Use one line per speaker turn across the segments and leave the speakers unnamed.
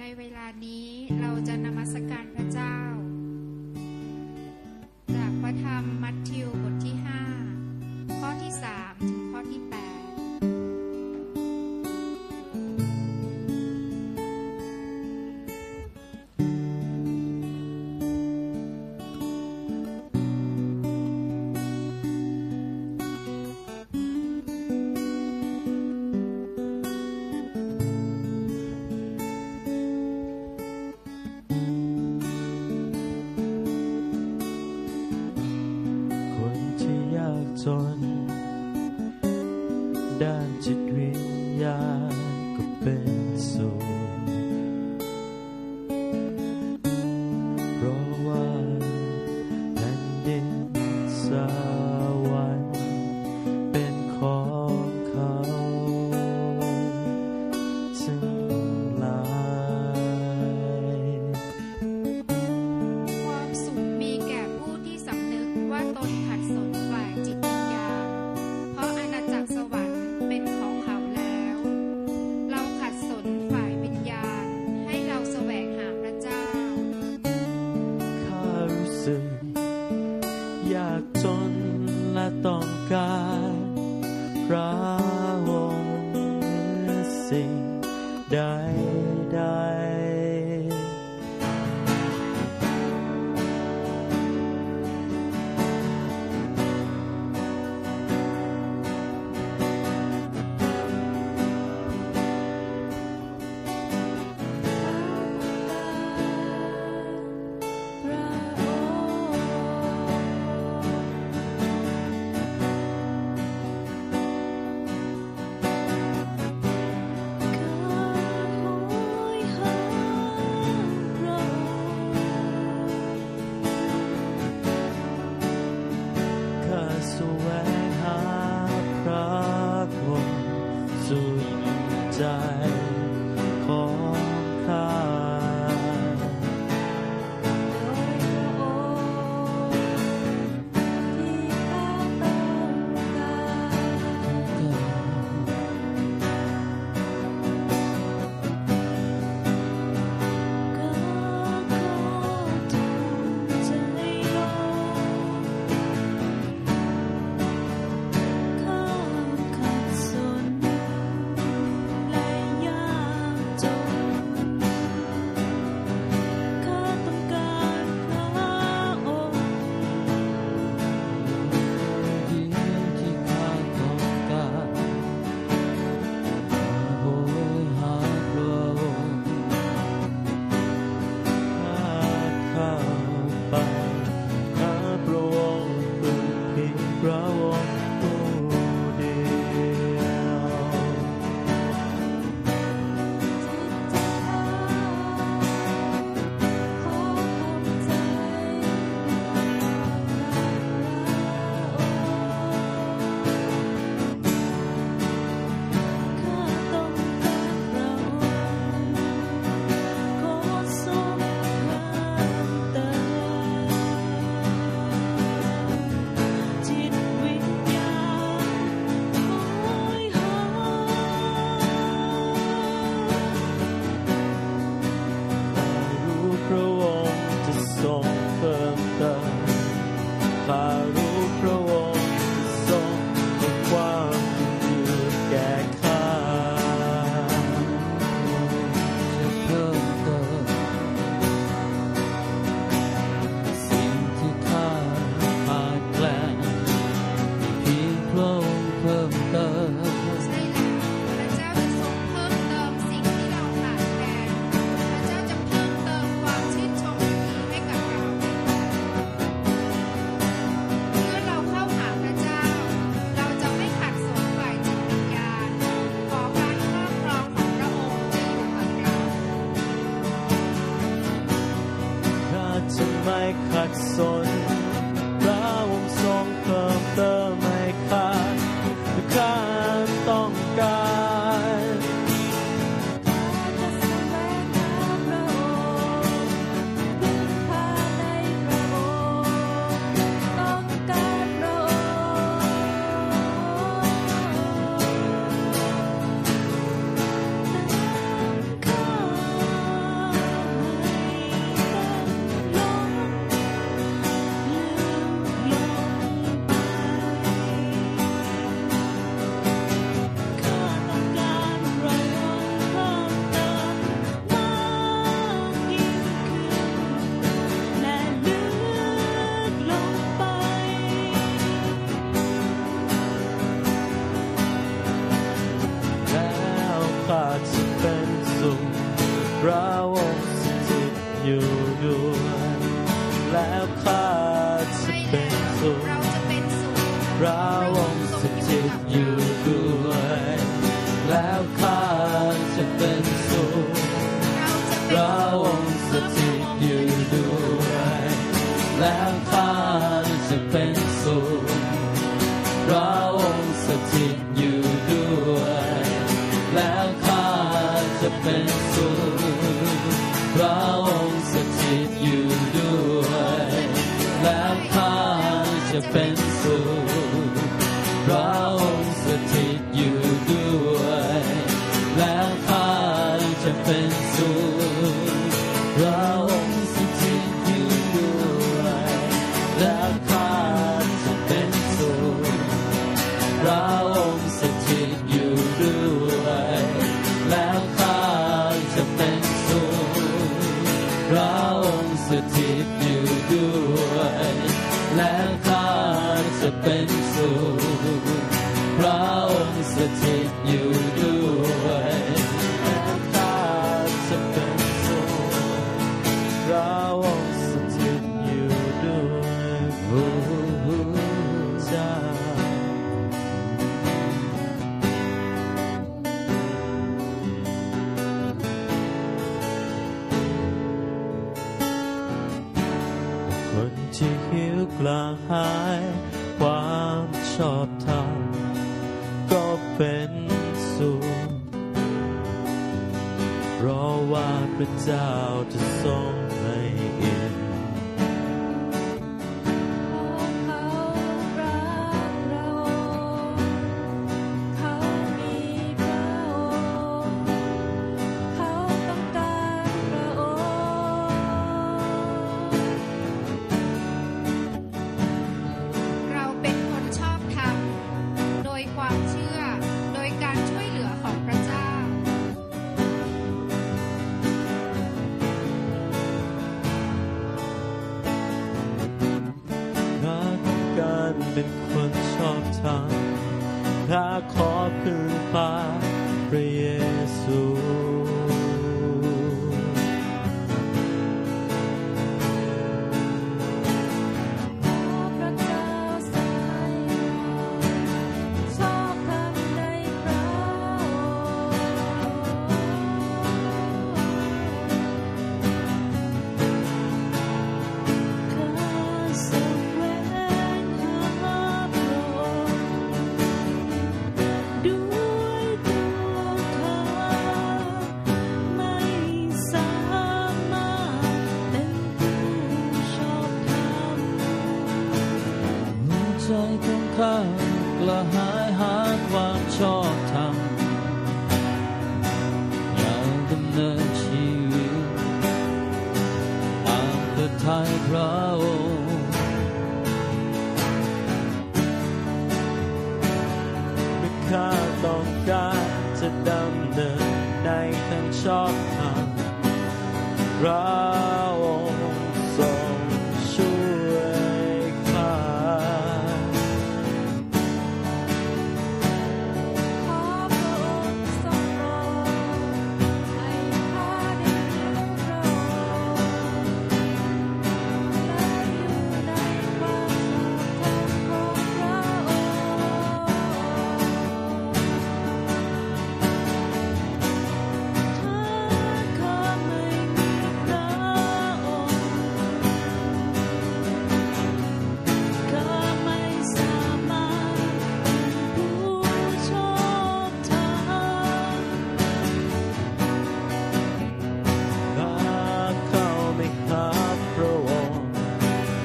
ในเวลานี้เราจะนมัสการพระเจ้า จากพระธรรมมัทธิว
surprise. เราอง
ค์ส
ถิตอยู่ ที่หิวก
ลา
หาย
ความชอบธรรมก็เป็
นสุ
ขรอว่าพระเจ้า
จะทรง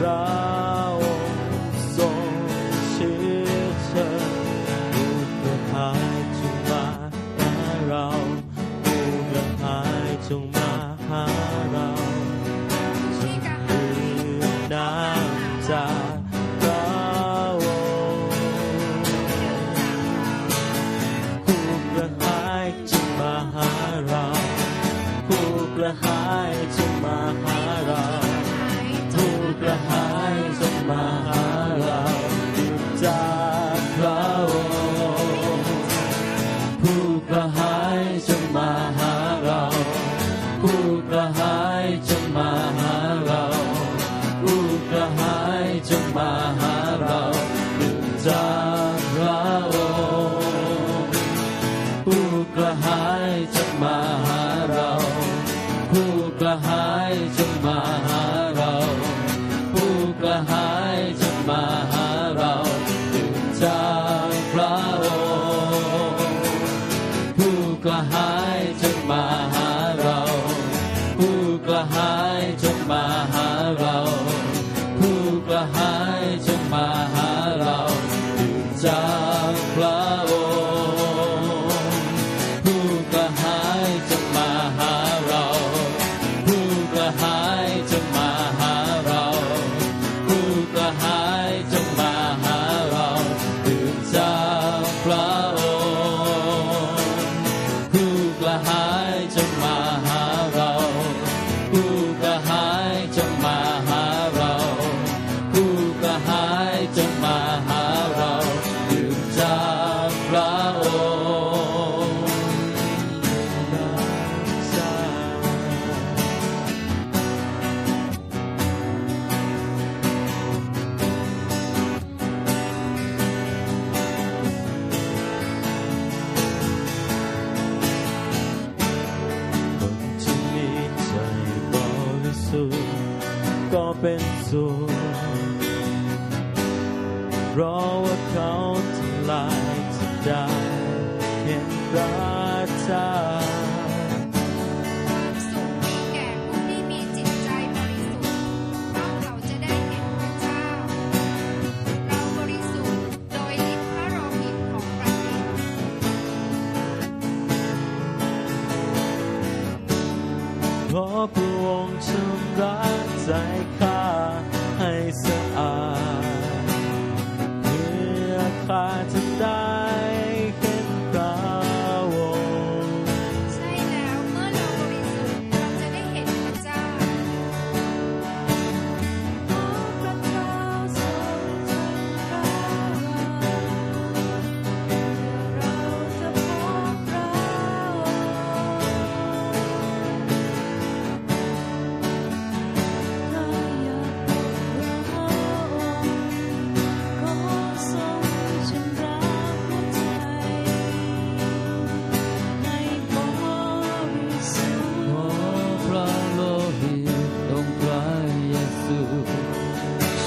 right. bahay, tiyang mahal.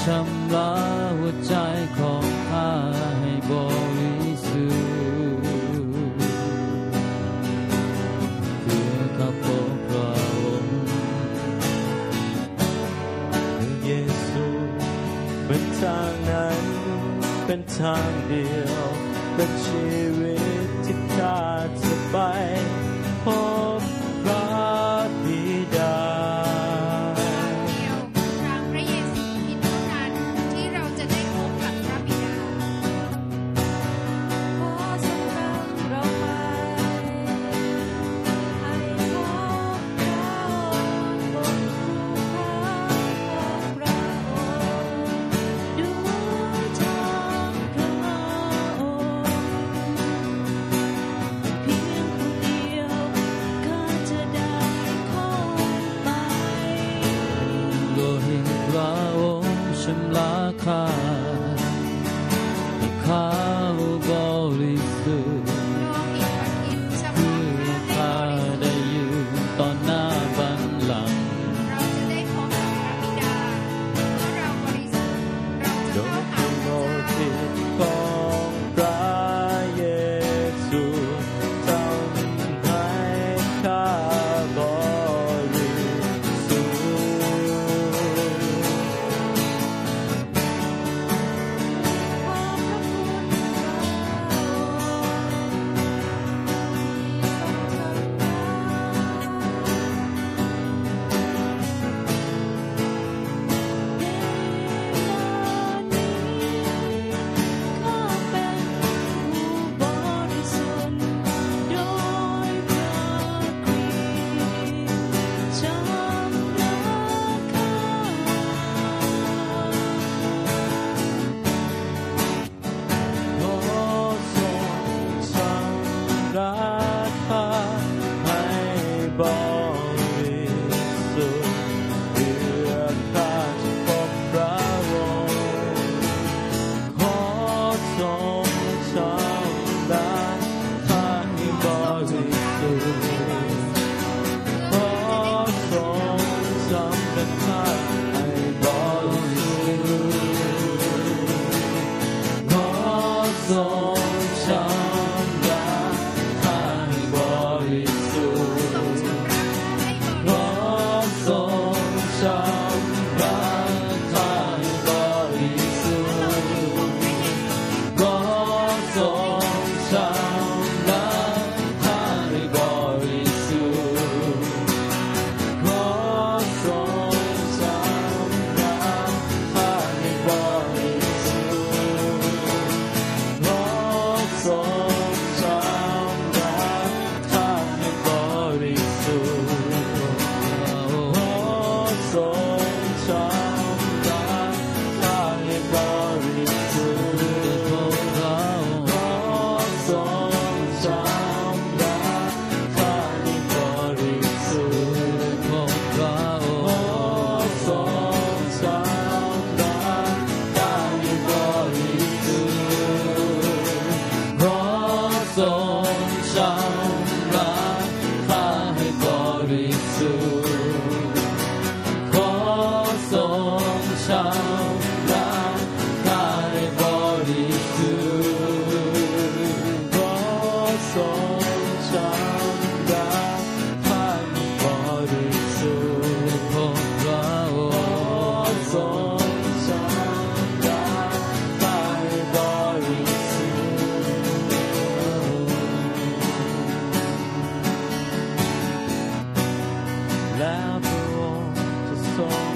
ชำระหั
ว
ใจ
ของข้าให้บริสุทธิ์เพื่อข้าพพระอพระเยซูเป็นทางนั้นเป็นทางเดียวเป็นชีวิตที่ข้าจะไป
corazón.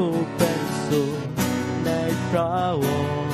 ผู้เป็
น
สุข
ในพระองค์